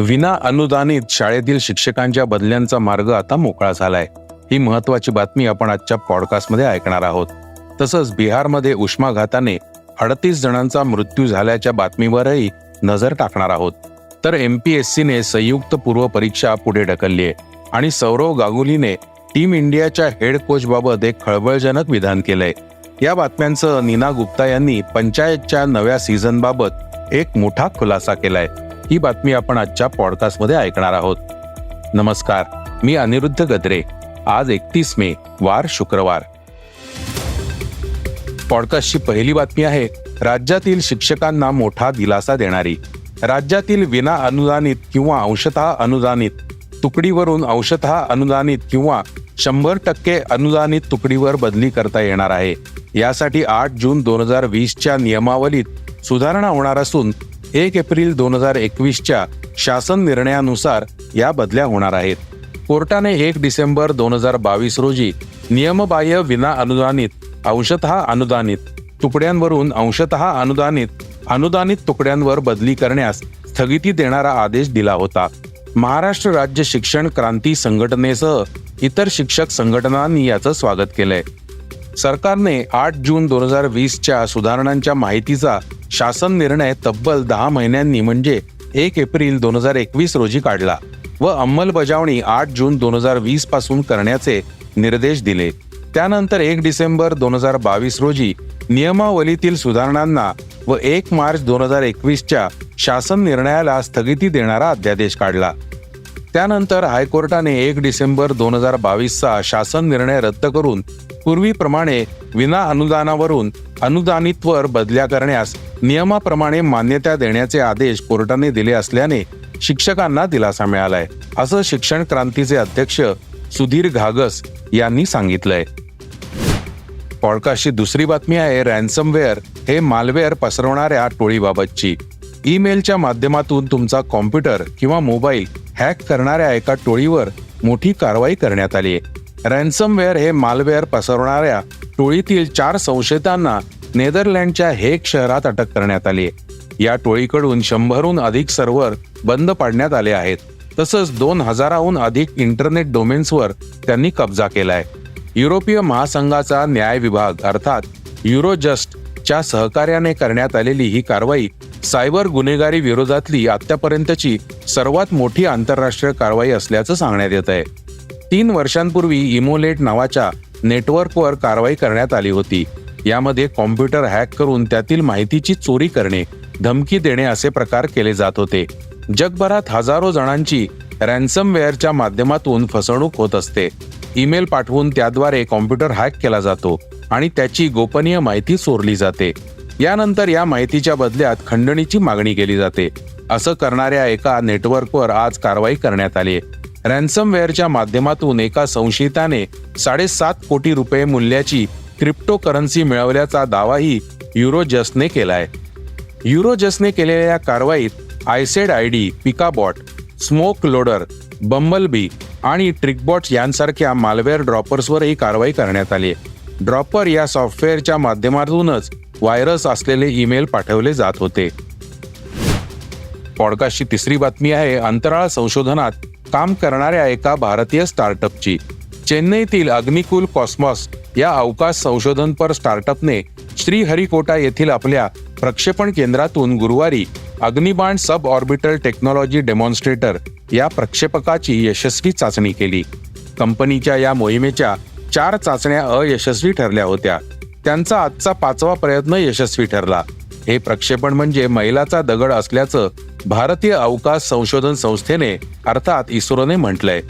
विना अनुदानित शाळेतील शिक्षकांच्या बदल्यांचा मार्ग आता मोकळा झालाय. ही महत्वाची बातमी आपण आजच्या पॉडकास्टमध्ये ऐकणार आहोत. तसंच बिहारमध्ये उष्माघाताने अडतीस जणांचा मृत्यू झाल्याच्या बातमीवरही नजर टाकणार आहोत. तर एम पी एस सीने संयुक्त पूर्व परीक्षा पुढे ढकलली आहे आणि सौरव गांगुलीने टीम इंडियाच्या हेड कोच बाबत एक खळबळजनक विधान केलंय. या बातम्यांचं नीना गुप्ता यांनी पंचायतच्या नव्या सीझन बाबत एक मोठा खुलासा केलाय. ही बातमी आपण आजच्या पॉडकास्टमध्ये ऐकणार आहोत. नमस्कार मी अनिरुद्ध गद्रे. आज एकतीस मे वार शुक्रवार. पॉडकास्टची पहिली बातमी आहे राज्यातील शिक्षकांना मोठा दिलासा देणारी. राज्यातील विना अनुदानित किंवा अंशतः अनुदानित तुकडीवरून अंशतः अनुदानित किंवा शंभर टक्के अनुदानित तुकडीवर बदली करता येणार आहे. यासाठी आठ जून दोन हजार वीसच्या नियमावलीत सुधारणा होणार असून एक एप्रिल दोन हजार एकवीसच्या शासन निर्णयानुसार या बदल्या होणार आहेत. कोर्टाने एक डिसेंबर दोन हजार बावीस रोजी नियमबाह्य विना अनुदानित अंशतः अनुदानित तुकड्यांवरून अंशतः अनुदानित अनुदानित तुकड्यांवर बदली करण्यास स्थगिती देणारा आदेश दिला होता. महाराष्ट्र राज्य शिक्षण क्रांती संघटनेसह इतर शिक्षक संघटनांनी याचं स्वागत केलंय. सरकारने आठ जून दोन हजार वीसच्या सुधारणांच्या माहितीचा शासन निर्णय तब्बल दहा महिन्यांनी म्हणजे एक एप्रिल दोन हजार एकवीस रोजी काढला व अंमलबजावणी आठ जून दोन हजार वीसपासून करण्याचे निर्देश दिले. त्यानंतर एक डिसेंबर दोन हजार बावीस रोजी नियमावलीतील सुधारणांना व एक मार्च दोन हजार एकवीसच्या शासन निर्णयाला स्थगिती देणारा अध्यादेश काढला. त्यानंतर हायकोर्टाने एक डिसेंबर दोन हजार बावीसचा शासन निर्णय रद्द करून पूर्वीप्रमाणे विना अनुदानावरून अनुदानितवर बदल्या करण्यास नियमाप्रमाणे मान्यता देण्याचे आदेश कोर्टाने दिले असल्याने शिक्षकांना दिलासा मिळालाय असं शिक्षण क्रांतीचे अध्यक्ष सुधीर घागस यांनी सांगितलंय. पॉडकास्टची दुसरी बातमी आहे रॅन्समवेअर. हे मालवेअर पसरवणाऱ्या टोळीबाबतची. ईमेलच्या माध्यमातून तुमचा कॉम्प्युटर किंवा मोबाईल हॅक करणाऱ्या एका टोळीवर मोठी कारवाई करण्यात आली आहे रॅन्समवेअर हे मालवेअर पसरवणाऱ्या टोळीतील चार संशयितांना नेदरलँडच्या हेक शहरात अटक करण्यात आली आहे. या टोळीकडून शंभरहून अधिक सर्व्हर बंद पाडण्यात आले आहेत. तसंच दोन हजाराहून अधिक इंटरनेट डोमेन्सवर त्यांनी कब्जा केलाय. युरोपीय महासंघाचा न्याय विभाग अर्थात युरोजस्टच्या सहकार्याने करण्यात आलेली ही कारवाई सायबर गुन्हेगारी विरोधातली आतापर्यंतची सर्वात मोठी आंतरराष्ट्रीय कारवाई असल्याचं सांगण्यात येत आहे. तीन वर्षांपूर्वी इमोलेट नावाच्या नेटवर्कवर कारवाई करण्यात आली होती. यामध्ये कॉम्प्युटर हॅक करून त्यातील माहितीची चोरी करणे धमकी देणे असे प्रकार केले जात होते. जगभरात हजारो जणांची रॅन्समवेअरच्या माध्यमातून फसवणूक होत असते. ईमेल पाठवून त्याद्वारे कॉम्प्युटर हॅक केला जातो आणि त्याची गोपनीय माहिती चोरली जाते. यानंतर या माहितीच्या बदल्यात खंडणीची मागणी केली जाते. असं करणाऱ्या एका नेटवर्कवर आज कारवाई करण्यात आली रॅन्समवेअरच्या माध्यमातून एका संशयिताने साडेसात कोटी रुपये मूल्याची क्रिप्टो करन्सी मिळवल्याचा दावाही युरोजसने केलाय. युरोजसने केलेल्या या कारवाईत IcedID Pikabot SmokeLoader Bumblebee आणि ट्रिकबॉट्स यांसारख्या मालवेअर ड्रॉपर्सवरही कारवाई करण्यात आली ड्रॉपर या सॉफ्टवेअरच्या माध्यमातूनच व्हायरस असलेले ईमेल पाठवले जात होते. पॉडकास्टची तिसरी बातमी आहे अंतराळ संशोधनात काम करणाऱ्या एका भारतीय स्टार्टअपची. चेन्नईतील अग्निकुल कॉस्मॉस या अवकाश संशोधनपर स्टार्टअपने श्रीहरिकोटा येथील आपल्या प्रक्षेपण केंद्रातून गुरुवारी अग्निबाण सब ऑर्बिटल टेक्नॉलॉजी डेमॉन्स्ट्रेटर या प्रक्षेपकाची यशस्वी चाचणी केली. कंपनीच्या या मोहिमेच्या चार चाचण्या अयशस्वी ठरल्या होत्या. त्यांचा आजचा पाचवा प्रयत्न यशस्वी ठरला. हे प्रक्षेपण म्हणजे मैलाचा दगड असल्याचं भारतीय अवकाश संशोधन संस्थेने अर्थात इस्रोने म्हटलंय.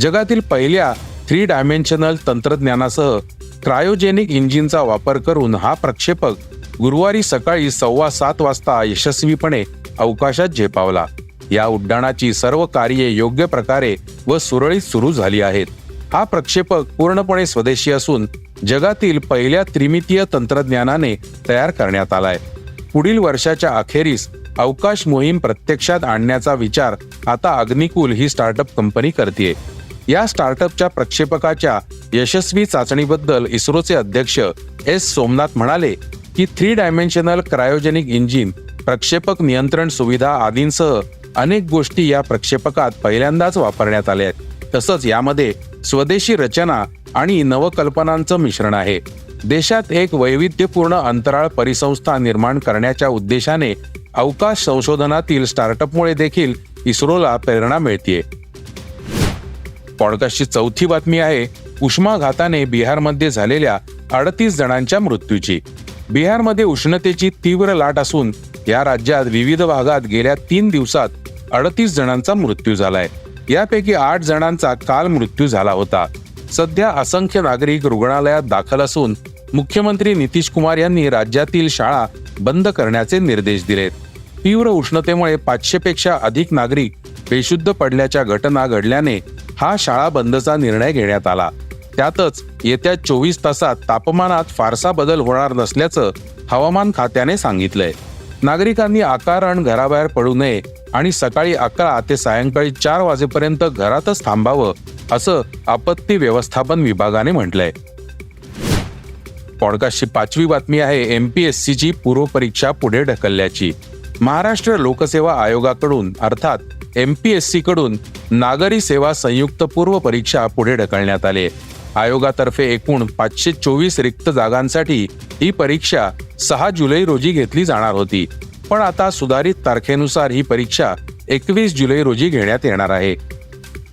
जगातील पहिल्या थ्री डायमेन्शनल तंत्रज्ञानासह क्रायोजेनिक इंजिनचा वापर करून हा प्रक्षेपक गुरुवारी सकाळी सव्वा सात वाजता यशस्वीपणे अवकाशात झेपावला. या उड्डाणाची सर्व कार्ये योग्य प्रकारे व सुरळीत सुरू झाली आहेत. हा प्रक्षेपक पूर्णपणे स्वदेशी असून जगातील पहिल्या त्रिमितीय तंत्रज्ञानाने तयार करण्यात आलाय. पुढील वर्षाच्या अखेरीस अवकाश मोहीम प्रत्यक्षात आणण्याचा विचार आता अग्निकुल ही स्टार्टअप कंपनी करते या स्टार्टअपच्या प्रक्षेपकाच्या यशस्वी चाचणीबद्दल इस्रोचे अध्यक्ष एस सोमनाथ म्हणाले की थ्री डायमेन्शनल क्रायोजेनिक इंजिन प्रक्षेपक नियंत्रण सुविधा आदींसह अनेक गोष्टी या प्रक्षेपकात पहिल्यांदाच वापरण्यात आल्या आहेत. तसंच यामध्ये स्वदेशी रचना आणि नवकल्पनांचं मिश्रण आहे. देशात एक वैविध्यपूर्ण अंतराळ परिसंस्था निर्माण करण्याच्या उद्देशाने अवकाश संशोधनातील स्टार्टअपमुळे देखील इस्रोला प्रेरणा मिळतीये. पॉडकास्टची चौथी बातमी आहे उष्माघाताने बिहारमध्ये झालेल्या अडतीस जणांच्या मृत्यूची. बिहारमध्ये उष्णतेची तीव्र लाट असून या राज्यात विविध भागात गेल्या तीन दिवसात अडतीस जणांचा मृत्यू झालाय. यापैकी आठ जणांचा काल मृत्यू झाला होता. सध्या असंख्य नागरिक रुग्णालयात दाखल असून मुख्यमंत्री नितीश कुमार यांनी राज्यातील शाळा बंद करण्याचे निर्देश दिलेत. तीव्र उष्णतेमुळे पाचशे पेक्षा अधिक नागरिक बेशुद्ध पडल्याच्या घटना घडल्याने हा शाळा बंदचा निर्णय घेण्यात आला. त्यातच येत्या चोवीस तासात तापमानात फारसा बदल होणार नसल्याचं हवामान खात्याने सांगितलंय. नागरिकांनी आकारण घराबाहेर पडू नये आणि सकाळी अकरा ते सायंकाळी चार वाजेपर्यंत घरातच थांबावं असं आपत्ती व्यवस्थापन विभागाने म्हटलंय. पॉडकास्टची पाचवी बातमी आहे एम पी एस सीची पूर्वपरीक्षा पुढे ढकलल्याची. महाराष्ट्र लोकसेवा आयोगाकडून अर्थात एम पी एसकडून नागरी सेवा संयुक्त पूर्व परीक्षा पुढे ढकलण्यात आली. आयोगातर्फे एकूण पाचशे चोवीस रिक्त जागांसाठी ही परीक्षा सहा जुलै रोजी घेतली जाणार होती. पण आता सुधारित तारखेनुसार ही परीक्षा एकवीस जुलै रोजी घेण्यात येणार आहे.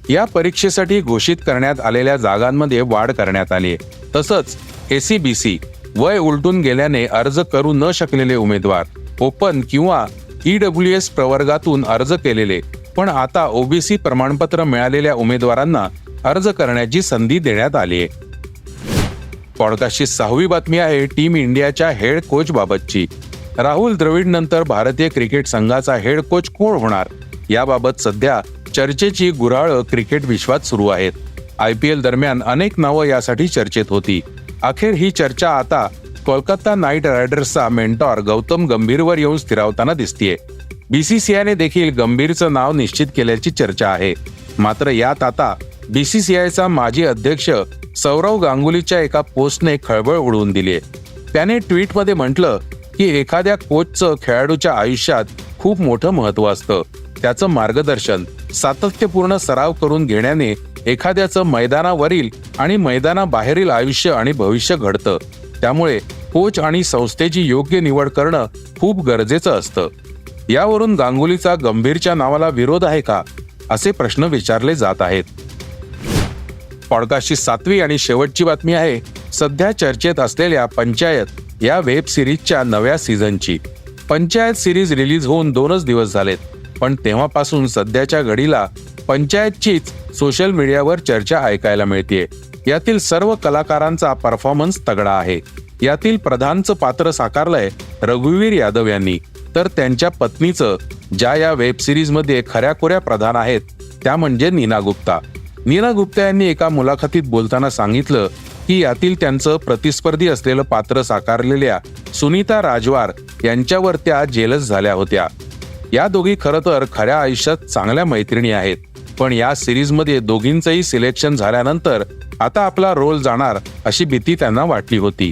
या परीक्षेसाठी घोषित करण्यात आलेल्या जागांमध्ये वाढ करण्यात आली. तसंच एसीबीसी वय उलटून गेल्याने अर्ज करू न शकलेले उमेदवार ओपन किंवा ईडब्ल्यू एस प्रवर्गातून अर्ज केलेले पण आता ओबीसी प्रमाणपत्र मिळालेल्या उमेदवारांना अर्ज करण्याची संधी देण्यात आली आहे. पॉडकास्टची सहावी बातमी आहे टीम इंडियाच्या हेड कोच बाबतची. राहुल द्रविड नंतर भारतीय क्रिकेट संघाचा हेड कोच कोण होणार? याबाबत सध्या चर्चेची गुराळं क्रिकेट विश्वात सुरू आहेत. आय पी एल दरम्यान अनेक नावं यासाठी चर्चेत होती. अखेर ही चर्चा आता कोलकाता नाईट रायडर्सचा मेंटॉर गौतम गंभीरवर येऊन स्थिरावताना दिसतीये. बीसीसीआयने देखील गंभीरचं नाव निश्चित केल्याची चर्चा आहे. मात्र यात आता बीसीसीआयचा माजी अध्यक्ष सौरव गांगुलीच्या एका पोस्टने खळबळ उडवून दिली त्याने ट्विटमध्ये म्हटलं की एखाद्या कोचचं खेळाडूच्या आयुष्यात खूप मोठं महत्त्व असतं. त्याचं मार्गदर्शन सातत्यपूर्ण सराव करून घेण्याने एखाद्याचं मैदानावरील आणि मैदानाबाहेरील आयुष्य आणि भविष्य घडतं. त्यामुळे कोच आणि संस्थेची योग्य निवड करणं खूप गरजेचं असतं. यावरून गांगुलीचा गंभीरच्या नावाला विरोध आहे का असे प्रश्न विचारले जात आहेत. पॉडकास्टची सातवी आणि शेवटची बातमी आहे सध्या चर्चेत असलेल्या पंचायत या वेब सिरीजच्या नव्या सीझनची. पंचायत सिरीज रिलीज होऊन दोनच दिवस झालेत पण तेव्हापासून सध्याच्या घडीला पंचायतचीच सोशल मीडियावर चर्चा ऐकायला मिळतेय. यातील सर्व कलाकारांचा परफॉर्मन्स तगडा आहे. यातील प्रधानचं पात्र साकारलंय रघुवीर यादव यांनी. तर त्यांच्या पत्नीचं ज्या या वेब सिरीजमध्ये खऱ्या खऱ्याखुऱ्या प्रधान आहेत त्या म्हणजे नीना गुप्ता. नीना गुप्ता यांनी एका मुलाखतीत बोलताना सांगितलं की यातील त्यांचं प्रतिस्पर्धी असलेलं पात्र साकारलेल्या सुनीता राजवार यांच्यावर त्या जेलस झाल्या होत्या. या दोघी खरं तर खऱ्या आयुष्यात चांगल्या मैत्रिणी आहेत पण या सिरीजमध्ये दोघींचंही सिलेक्शन झाल्यानंतर आता आपला रोल जाणार अशी भीती त्यांना वाटली होती.